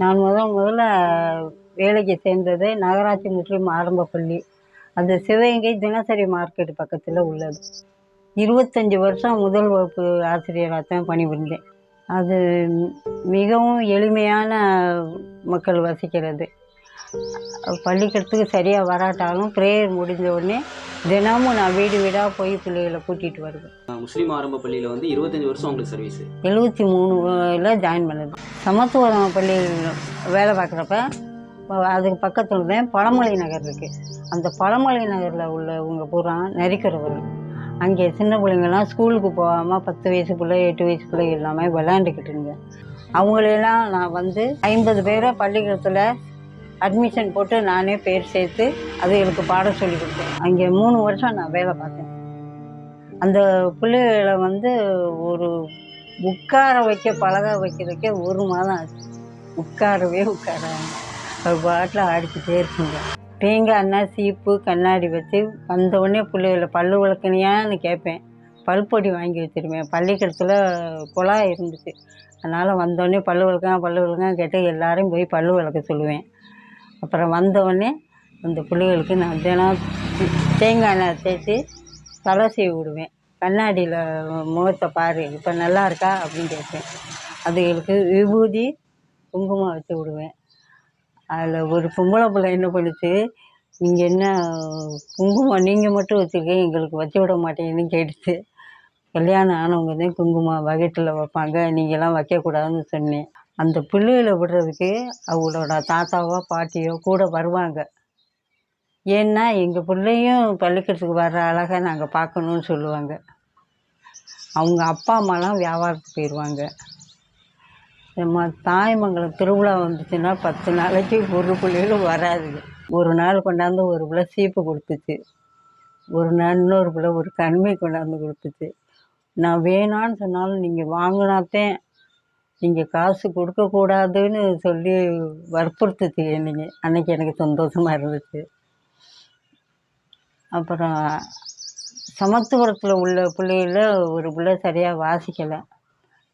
நான் முதல் முதல்ல வேலைக்கு சேர்ந்தது நகராட்சி முஸ்லீம் ஆரம்ப பள்ளி. அது சிவகங்கை தினசரி மார்க்கெட் பக்கத்தில் உள்ளது. இருபத்தஞ்சி வருஷம் முதல் வகுப்பு ஆசிரியராக தான் பணிபுரிந்தேன். அது மிகவும் எளிமையான மக்கள் வசிக்கிறது. பள்ளிக்கூடத்துக்கு சரியாக வராட்டாலும் ப்ரேயர் முடிஞ்ச உடனே தினமும் நான் வீடு வீடாக போய் பிள்ளைகளை கூட்டிகிட்டு வருவேன். முஸ்லீம் ஆரம்ப பள்ளியில் வந்து இருபத்தஞ்சி வருஷம் உங்களுக்கு சர்வீஸ் எழுபத்தி மூணுல ஜாயின் பண்ணது. சமத்துவம் பள்ளியில் வேலை பார்க்குறப்ப அதுக்கு பக்கத்தில் தான் பழமலை நகர் இருக்குது அந்த பழமலை நகரில் உள்ளவங்க பூரா நரிக்கிறவர்கள் அங்கே சின்ன பிள்ளைங்கள்லாம் ஸ்கூலுக்கு போகாமல் பத்து வயசு பிள்ளை எட்டு வயசு பிள்ளை இல்லாமல் விளையாண்டுக்கிட்டு இருங்க அவங்களெல்லாம் நான் வந்து ஐம்பது பேரை பள்ளிக்கூடத்தில் அட்மிஷன் போட்டு நானே பேர் சேர்த்து அதுகளுக்கு பாடம் சொல்லி கொடுத்தேன். அங்கே மூணு வருஷம் நான் வேலை பார்த்தேன். அந்த பிள்ளைகளை வந்து ஒரு உட்கார வைக்க பழக வைக்கிறதுக்கே ஒரு மாதம் ஆச்சு. உட்காரவே உட்காராங்க அது பாட்டில் ஆடிக்கிட்டே இருக்குங்க. தேங்காய் எண்ணெய் சீப்பு கண்ணாடி வச்சு வந்தவுடனே பிள்ளைகளை பல்லு விளக்குனியான்னு கேட்பேன். பல்பொடி வாங்கி வச்சுருவேன். பள்ளிக்கூடத்தில் குழாய் இருந்துச்சு. அதனால் வந்தோடனே பல்லு விளக்கம் பல்லு விளக்கான் கேட்டு எல்லாரையும் போய் பல்லு விளக்க சொல்லுவேன். அப்புறம் வந்தவுடனே அந்த பிள்ளைகளுக்கு நான் தினம் தேங்காய் எண்ணெய் தேய்ச்சி தலை சீவி விடுவேன். கண்ணாடியில் முகத்தை பாரு இப்போ நல்லா இருக்கா அப்படின்னு கேட்பேன். அதுகளுக்கு விபூதி குங்குமம் வச்சு விடுவேன். அதில் ஒரு பொம்பளை பிள்ளை என்ன பண்ணுச்சு நீங்கள் என்ன குங்குமம் நீங்கள் மட்டும் வச்சுருக்கீங்க எங்களுக்கு வச்சு விட மாட்டேங்கன்னு கேட்டுச்சு. கல்யாணம் ஆனவங்க தான் குங்குமம் வகைட்டில் வைப்பாங்க நீங்கள்லாம் வைக்கக்கூடாதுன்னு சொன்னேன். அந்த பிள்ளைகளை விடுறதுக்கு அவங்களோட தாத்தாவோ பாட்டியோ கூட வருவாங்க. ஏன்னா எங்கள் பிள்ளையும் பள்ளிக்கூடத்துக்கு வர்ற அழகை நாங்கள் பார்க்கணுன்னு சொல்லுவாங்க. அவங்க அப்பா அம்மாலாம் வியாபாரத்துக்கு போயிடுவாங்க நம்ம தாய்மங்கலம் திருவிழா வந்துச்சுன்னா பத்து நாளைக்கு ஒரு பிள்ளைகளும் வராதுங்க. ஒரு நாள் கொண்டாந்து ஒரு பிள்ளை சீப்பு கொடுத்துச்சு. ஒரு நாள் இன்னொரு பிள்ளை ஒரு கண்மை கொண்டாந்து கொடுத்துச்சு. நான் வேணான்னு சொன்னாலும் நீங்கள் வாங்கினாத்தேன். நீங்கள் காசு கொடுக்கக்கூடாதுன்னு சொல்லி வற்புறுத்துச்சு என்னைங்க. அன்னைக்கு எனக்கு சந்தோஷமாக இருந்துச்சு. அப்புறம் சமத்துவரத்தில் உள்ள பிள்ளைகள ஒரு பிள்ளை சரியாக வாசிக்கலை.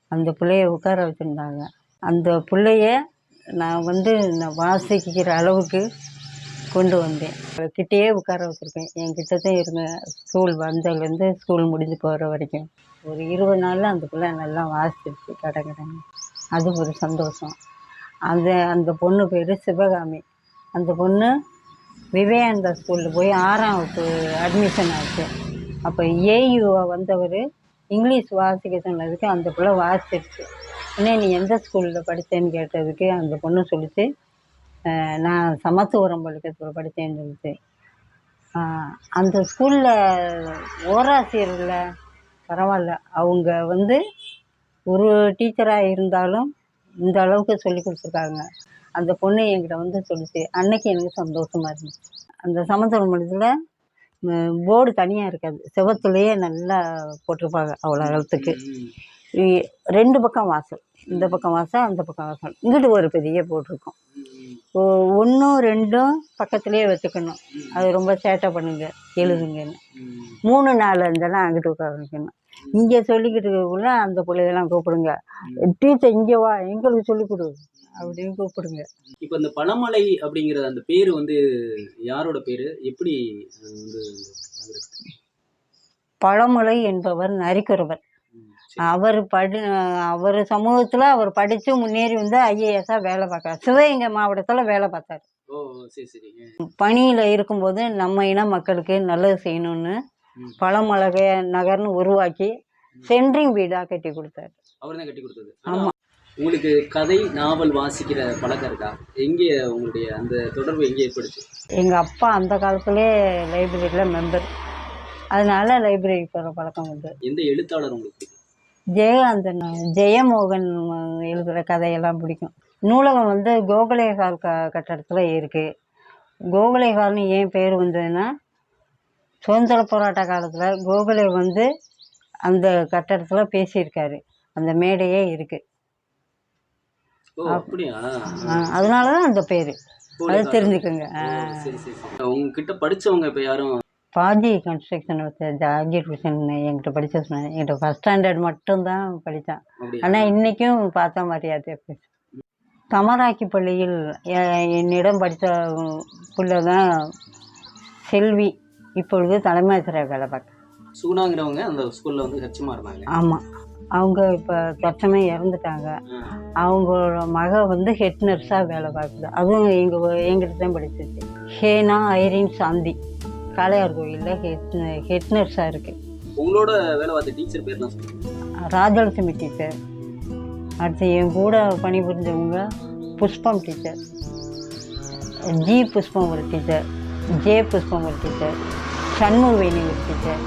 அந்த பிள்ளைய உட்கார வச்சுருந்தாங்க. அந்த பிள்ளைய நான் வந்து நான் வாசிக்கிற அளவுக்கு கொண்டு வந்தேன். கிட்டேயே உட்கார வச்சுருப்பேன் என்கிட்ட தான் இருங்க ஸ்கூல் வந்ததுலேருந்து ஸ்கூல் முடிஞ்சு போகிற வரைக்கும். ஒரு இருபது நாளில் அந்த பிள்ளை நல்லா வாசிச்சிருச்சு கடை கடைன்னு அது ஒரு சந்தோஷம். அந்த அந்த பொண்ணு பேர் சிவகாமி. அந்த பொண்ணு விவேகானந்தா ஸ்கூலில் போய் ஆறாம் வகுப்பு அட்மிஷன் ஆச்சு. அப்போ ஏயுவா வந்தவர் இங்கிலீஷ் வாசிக்க சொன்னதுக்கு அந்த பிள்ளை வாசிச்சிருச்சு. இன்னும் நீ எந்த ஸ்கூலில் படித்தேன்னு கேட்டதுக்கு அந்த பொண்ணு சொல்லிச்சு நான் சமத்துவரம் பள்ளிக்கூடத்தில் படித்தேன்னு சொல்லிட்டு. அந்த ஸ்கூலில் ஓராசிரியர்ல பரவாயில்ல. அவங்க வந்து ஒரு டீச்சராக இருந்தாலும் இந்த அளவுக்கு சொல்லி கொடுத்துருக்காங்க. அந்த பொண்ணு என்கிட்ட வந்து சொல்லிச்சு அன்னைக்கு எனக்கு சந்தோஷமாக இருந்துச்சு. அந்த சமத்துவ மொழியில் போர்டு தனியாக இருக்காது. செவத்துலேயே நல்லா போட்டிருப்பாங்க அவ்வளோ காலத்துக்கு. ரெண்டு பக்கம் வாசல். இந்த பக்கம் வாசல் அந்த பக்கம் வாசல். இங்கிட்டு ஒரு பெரிய போட்டிருக்கோம் ஒன்றும் ரெண்டும் பக்கத்துலேயே வச்சுக்கணும். அது ரொம்ப சேட்டை பண்ணுங்க எழுதுங்கன்னு. மூணு நாலு அஞ்செல்லாம் அங்கிட்டு உட்கார வைக்கணும். இங்கே சொல்லிக்கிட்டு இருக்கக்குள்ள அந்த பிள்ளைகள்லாம் கூப்பிடுங்க. டீச்சர் இங்கே வா எங்களுக்கு சொல்லிக் கொடு அப்படின்னு கூப்பிடுங்க. இப்போ இந்த பழமலை அப்படிங்கிற அந்த பேர் வந்து யாரோட பேர்? எப்படி வந்து? பழமலை என்பவர் நரிக்குறவர். அவர் படி அவர் சமூகத்தில் அவர் படித்து முன்னேறி வந்து ஐஏஎஸ்ஸாக வேலை பார்க்குறார். சிவகங்கை மாவட்டத்தில் வேலை பார்த்தார். பணியில் இருக்கும்போது நம்ம இன மக்களுக்கு நல்லது செய்யணும்னு. பழமலகை நகர்னு உருவாக்கி சென்ட்ரிங் வீடாக கட்டி கொடுத்தாரு. அவர் தான் கட்டி கொடுத்தது. ஆமா. உங்களுக்கு கதை நாவல் வாசிக்கிற பழக்கம் இருக்கா? எங்கே உங்களுடைய அந்த தொடர்பு எங்கே ஏற்படுச்சு? எங்கள் அப்பா அந்த காலத்துலேயே லைப்ரரியில் மெம்பர் அதனால லைப்ரரி போகிற பழக்கம் உண்டு எந்த எழுத்தாளர் உங்களுக்கு ஜெயகாந்தன் ஜெயமோகன் எழுதுகிற கதையெல்லாம் பிடிக்கும். நூலகம் வந்து கோகலே ஹால் க கட்டடத்தில் இருக்குது கோகலே ஹால்னு ஏன் பேர் வந்ததுன்னா சுதந்திர போராட்ட காலத்தில் கோகலே வந்து அந்த கட்டடத்தில் பேசியிருக்காரு. அந்த மேடையே இருக்குது அதனால தான் அந்த பேர். அது. தெரிஞ்சுக்கோங்க. உங்ககிட்ட படிச்சவங்க இப்போ யாரும் பாஜி கன்ஸ்ட்ரக்ஷன் வச்ச ஜாகிர் ஹுசேன் என்கிட்ட படிக்க சொன்னேன் என்கிட்ட ஃபஸ்ட் ஸ்டாண்டர்ட் மட்டும்தான் படித்தான் ஆனால் இன்றைக்கும் பார்த்த மாதிரியா பேச சமராக்கி பள்ளியில் என்னிடம் படித்த பிள்ளை தான் செல்வி. இப்பொழுது தலைமை ஆசிரியர் வேலை பார்க்க சுகுணாங்கிறவங்க அந்த ஸ்கூல்ல வந்து ஹெச்மா இருந்தாங்க ஆமாம் அவங்க இப்போ தற்சமயம் இறந்துட்டாங்க. அவங்களோட மக வந்து ஹெட் நர்ஸாக வேலை பார்க்குது. அதுவும் எங்கள் எங்கிட்ட தான் படிச்சிச்சு ஹேனா ஐரின் சாந்தி. காளையார் கோயிலில் ஹெட் ஹெட் நர்ஸாக இருக்குது உங்களோட வேலை பார்த்த டீச்சர் சொல்லுங்க? ராஜலட்சுமி டீச்சர். அடுத்து என் கூட பணிபுரிஞ்சவங்க புஷ்பம் டீச்சர். ஜி புஷ்பம் ஒரு டீச்சர் ஜே புஷ்பம் ஒரு டீச்சர் சண்முகவேணி ஒரு டீச்சர்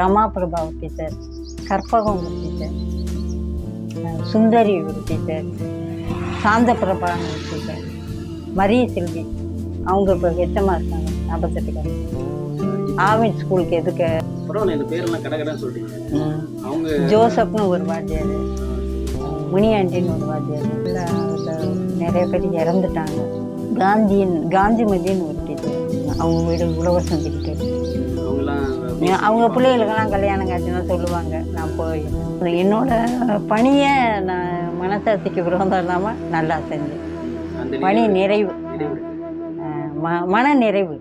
ரமா பிரபா ஒரு டீச்சர் கற்பகம் ஒரு டீச்சர் சுந்தரி ஒரு டீச்சர் சாந்த பிரபான்னு ஒரு டீச்சர் மரிய செல்வி. அவங்க இப்போ ஹெச்சமாக இருக்காங்க நாற்பத்தெட்டுக்காக ஆவின் ஸ்கூலுக்கு எதுக்கு? பரவாயில்ல இந்த பேரெல்லாம் கடகடன்னு சொல்றீங்க. அவங்க ஜோசப்னு ஒரு வாத்தியார் முனியாண்டின்னு ஒரு வாத்தியார் நிறைய பேர் இறந்துட்டாங்க. காந்தியின் காந்திமதின்னு ஒரு டீச்சர் அவங்க வீடு உழவர் அவங்கலாம் அவங்க பிள்ளைகளுக்கெல்லாம் கல்யாணம் காட்சினா சொல்லுவாங்க. நான் போய். என்னோட பணியை நான் மனசாட்சிக்கு விரோதம் இல்லாமல் நல்லா செஞ்சேன். பணி நிறைவு. ம மன நிறைவு.